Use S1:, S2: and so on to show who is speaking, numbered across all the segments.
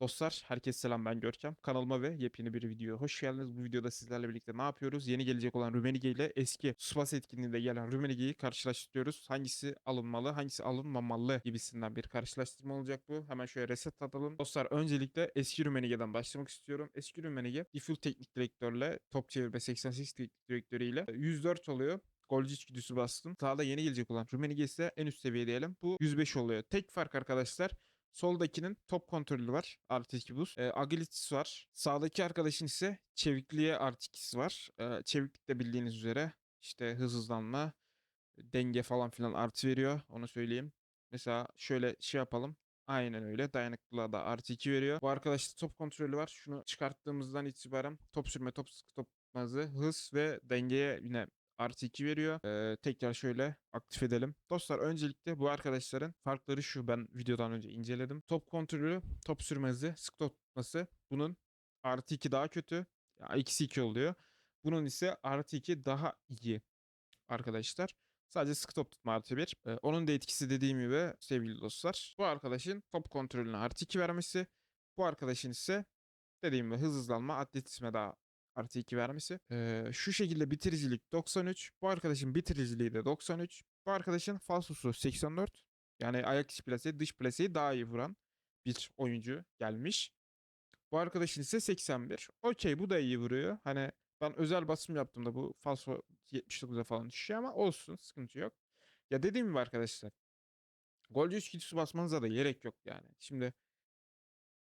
S1: Dostlar, herkese selam ben Görkem. Kanalıma ve yepyeni bir videoya hoş geldiniz. Bu videoda sizlerle birlikte ne yapıyoruz? Yeni gelecek olan Rumenige ile eski Spas etkinliğinde gelen Rumenige'yi karşılaştırıyoruz. Hangisi alınmalı, hangisi alınmamalı gibisinden bir karşılaştırma olacak bu. Hemen şöyle reset atalım. Dostlar öncelikle eski Rumenige'den başlamak istiyorum. Eski Rumenige default teknik direktörle top çevirme 88 teknik direktörüyle 104 oluyor. Golcü içgüdüsü bastım. Sağda yeni gelecek olan Rumenige ise en üst seviye diyelim. Bu 105 oluyor. Tek fark arkadaşlar Soldakinin top kontrolü var. Artı 2 boost. E, agility'si var. Sağdaki arkadaşın ise çevikliğe artı 2'si var. E, çeviklik de bildiğiniz üzere işte hız hızlanma, denge falan filan artı veriyor. Onu söyleyeyim. Mesela şöyle şey yapalım. Aynen öyle. Dayanıklılığa da artı 2 veriyor. Bu arkadaşta top kontrolü var. Şunu çıkarttığımızdan itibaren top sürme, top sıkı top hızı, hız ve dengeye yine artı 2 veriyor. Ee, tekrar şöyle aktif edelim. Dostlar öncelikle bu arkadaşların farkları şu. Ben videodan önce inceledim. Top kontrolü, top sürme hızı, sık tutması. Bunun artı 2 daha kötü. Ya, ikisi 2 oluyor. Bunun ise artı 2 daha iyi arkadaşlar. Sadece sık top tutma artı 1. Ee, onun da etkisi dediğim gibi sevgili dostlar. Bu arkadaşın top kontrolüne artı 2 vermesi. Bu arkadaşın ise dediğim gibi hız hızlanma, atletizme daha artı 2 vermesi. Ee, şu şekilde bitiricilik 93. Bu arkadaşın bitiriciliği de 93. Bu arkadaşın falsosu 84. Yani ayak içi plase, dış plaseyi daha iyi vuran bir oyuncu gelmiş. Bu arkadaşın ise 81. Okey bu da iyi vuruyor. Hani ben özel basım yaptığımda bu falso 79'a falan düşüyor ama olsun sıkıntı yok. Ya dediğim gibi arkadaşlar. Golcü içgüdüsü basmanıza da gerek yok yani. Şimdi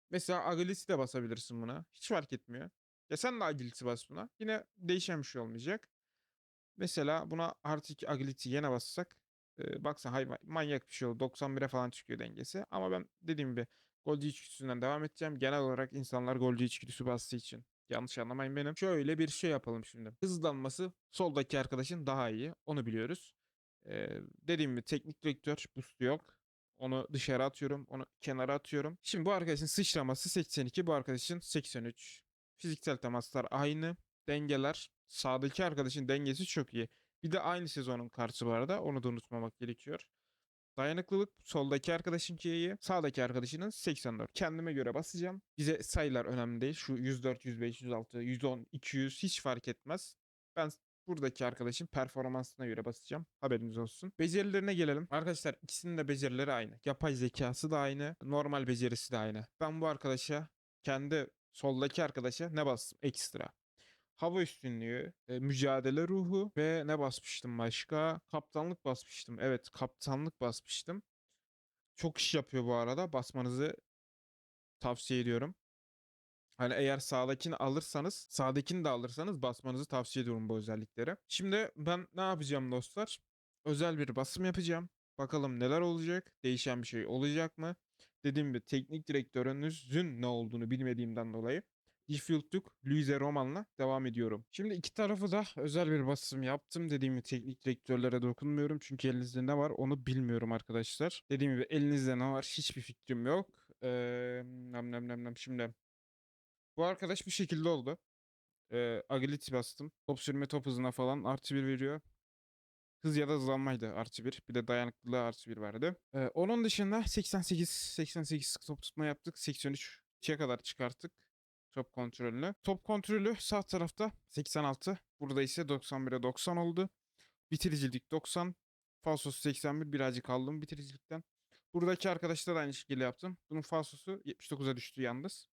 S1: mesela Agilisi de basabilirsin buna. Hiç fark etmiyor. Ya sen de agility bas buna. Yine değişen bir şey olmayacak. Mesela buna artı 2 agility yine bassak. E, baksana hayvan manyak bir şey oldu. 91'e falan çıkıyor dengesi. Ama ben dediğim gibi golcü içgüdüsünden devam edeceğim. Genel olarak insanlar golcü içgüdüsü bastığı için. Yanlış anlamayın benim. Şöyle bir şey yapalım şimdi. Hızlanması soldaki arkadaşın daha iyi. Onu biliyoruz. Ee, dediğim gibi teknik direktör boost yok. Onu dışarı atıyorum. Onu kenara atıyorum. Şimdi bu arkadaşın sıçraması 82. Bu arkadaşın 83. Fiziksel temaslar aynı. Dengeler. Sağdaki arkadaşın dengesi çok iyi. Bir de aynı sezonun karşı bu arada. Onu da unutmamak gerekiyor. Dayanıklılık soldaki arkadaşınki iyi. Sağdaki arkadaşının 84. Kendime göre basacağım. Bize sayılar önemli değil. Şu 104, 105, 106, 110, 200 hiç fark etmez. Ben buradaki arkadaşın performansına göre basacağım. Haberiniz olsun. Becerilerine gelelim. Arkadaşlar ikisinin de becerileri aynı. Yapay zekası da aynı. Normal becerisi de aynı. Ben bu arkadaşa kendi soldaki arkadaşa ne bastım ekstra? Hava üstünlüğü, e, mücadele ruhu ve ne basmıştım başka? Kaptanlık basmıştım. Evet kaptanlık basmıştım. Çok iş yapıyor bu arada. Basmanızı tavsiye ediyorum. Hani eğer sağdakini alırsanız, sağdakini de alırsanız basmanızı tavsiye ediyorum bu özellikleri. Şimdi ben ne yapacağım dostlar? Özel bir basım yapacağım. Bakalım neler olacak? Değişen bir şey olacak mı? Dediğim gibi teknik direktörünüzün ne olduğunu bilmediğimden dolayı Diffield'luk Luise Roman'la devam ediyorum. Şimdi iki tarafı da özel bir basım yaptım. Dediğim gibi teknik direktörlere dokunmuyorum. Çünkü elinizde ne var onu bilmiyorum arkadaşlar. Dediğim gibi elinizde ne var hiçbir fikrim yok. Ee, nem nem nem nem şimdi. Bu arkadaş bu şekilde oldu. Ee, agility bastım. Top sürme top hızına falan artı bir veriyor. Hız ya da hızlanmaydı artı bir. Bir de dayanıklılığı artı bir verdi. Ee, onun dışında 88 88 sık top tutma yaptık. 83 2'ye kadar çıkarttık top kontrolünü. Top kontrolü sağ tarafta 86. Burada ise 91'e 90 oldu. Bitiricilik 90. Falsosu 81 birazcık aldım bitiricilikten. Buradaki arkadaşlar da aynı şekilde yaptım. Bunun falsosu 79'a düştü yalnız.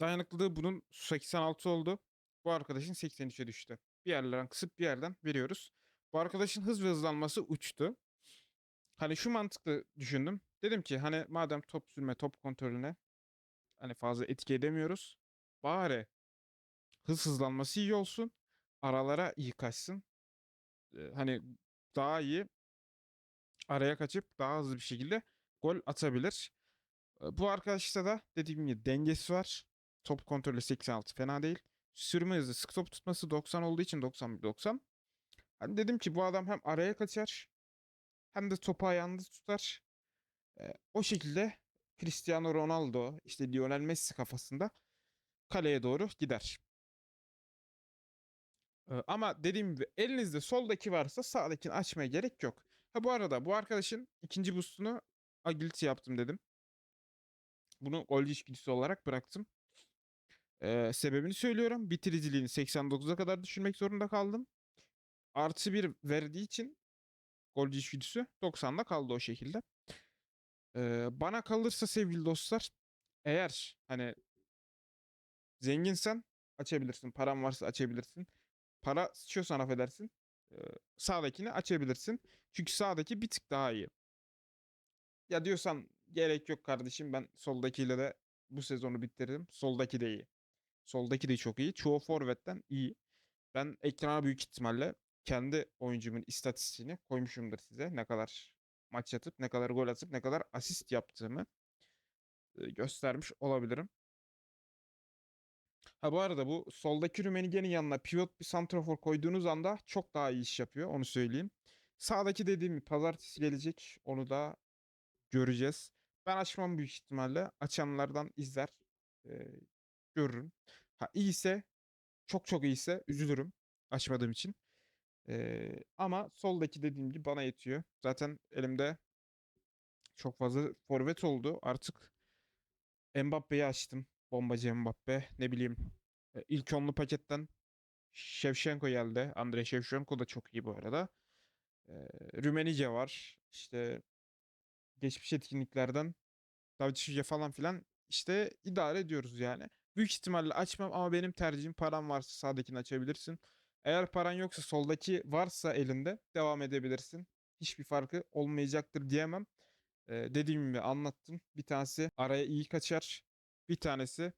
S1: Dayanıklılığı bunun 86 oldu. Bu arkadaşın 83'e düştü. Bir yerlerden kısıp bir yerden veriyoruz. Bu arkadaşın hız ve hızlanması uçtu. Hani şu mantıklı düşündüm. Dedim ki hani madem top sürme top kontrolüne hani fazla etki edemiyoruz. Bari hız hızlanması iyi olsun. Aralara iyi kaçsın. Ee, hani daha iyi araya kaçıp daha hızlı bir şekilde gol atabilir. Bu arkadaşta da dediğim gibi dengesi var. Top kontrolü 86 fena değil. Sürme hızı sık top tutması 90 olduğu için 91-90. Hani dedim ki bu adam hem araya kaçar hem de topu ayağında tutar. Ee, o şekilde Cristiano Ronaldo, işte Lionel Messi kafasında kaleye doğru gider. Ee, ama dediğim gibi elinizde soldaki varsa sağdakini açmaya gerek yok. Ha bu arada bu arkadaşın ikinci boostunu agility yaptım dedim. bunu golcü içgüdüsü olarak bıraktım. Ee, sebebini söylüyorum. Bitiriciliğini 89'a kadar düşürmek zorunda kaldım. Artı bir verdiği için golcü içgüdüsü 90'da kaldı o şekilde. Ee, bana kalırsa sevgili dostlar eğer hani zenginsen açabilirsin. Paran varsa açabilirsin. Para sıçıyorsan affedersin. ee, sağdakini açabilirsin. Çünkü sağdaki bir tık daha iyi. Ya diyorsan gerek yok kardeşim ben soldakiyle de bu sezonu bitiririm. Soldaki de iyi. Soldaki de çok iyi. Çoğu forvetten iyi. Ben ekrana büyük ihtimalle kendi oyuncumun istatistiğini koymuşumdur size. Ne kadar maç yatıp, ne kadar gol atıp, ne kadar asist yaptığımı göstermiş olabilirim. Ha bu arada bu soldaki Rummenigge'nin yanına pivot bir santrafor koyduğunuz anda çok daha iyi iş yapıyor. Onu söyleyeyim. Sağdaki dediğim pazartesi gelecek. Onu da göreceğiz. Ben açmam büyük ihtimalle. Açanlardan izler. e, görürüm. Ha iyiyse çok çok iyiyse üzülürüm açmadığım için. Ee, ama soldaki dediğim gibi bana yetiyor. Zaten elimde çok fazla forvet oldu. Artık Mbappe'yi açtım. Bombacı Mbappe. Ne bileyim. e, ilk onlu paketten Shevchenko geldi. Andrei Shevchenko da çok iyi bu arada. Ee, Rummenigge var. İşte geçmiş etkinliklerden Villa falan filan işte idare ediyoruz yani. Büyük ihtimalle açmam ama benim tercihim param varsa sağdakini açabilirsin. Eğer paran yoksa soldaki varsa elinde devam edebilirsin. Hiçbir farkı olmayacaktır diyemem. Ee, dediğim gibi anlattım. Bir tanesi araya iyi kaçar. Bir tanesi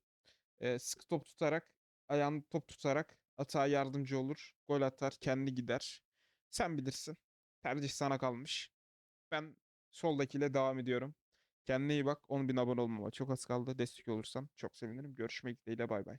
S1: e, sıkı top tutarak, ayağını top tutarak atağa yardımcı olur. Gol atar, kendi gider. Sen bilirsin. Tercih sana kalmış. Ben soldakiyle devam ediyorum. Kendine iyi bak. 10.000 abone olmama çok az kaldı. Destek olursan çok sevinirim. Görüşmek dileğiyle bay bay.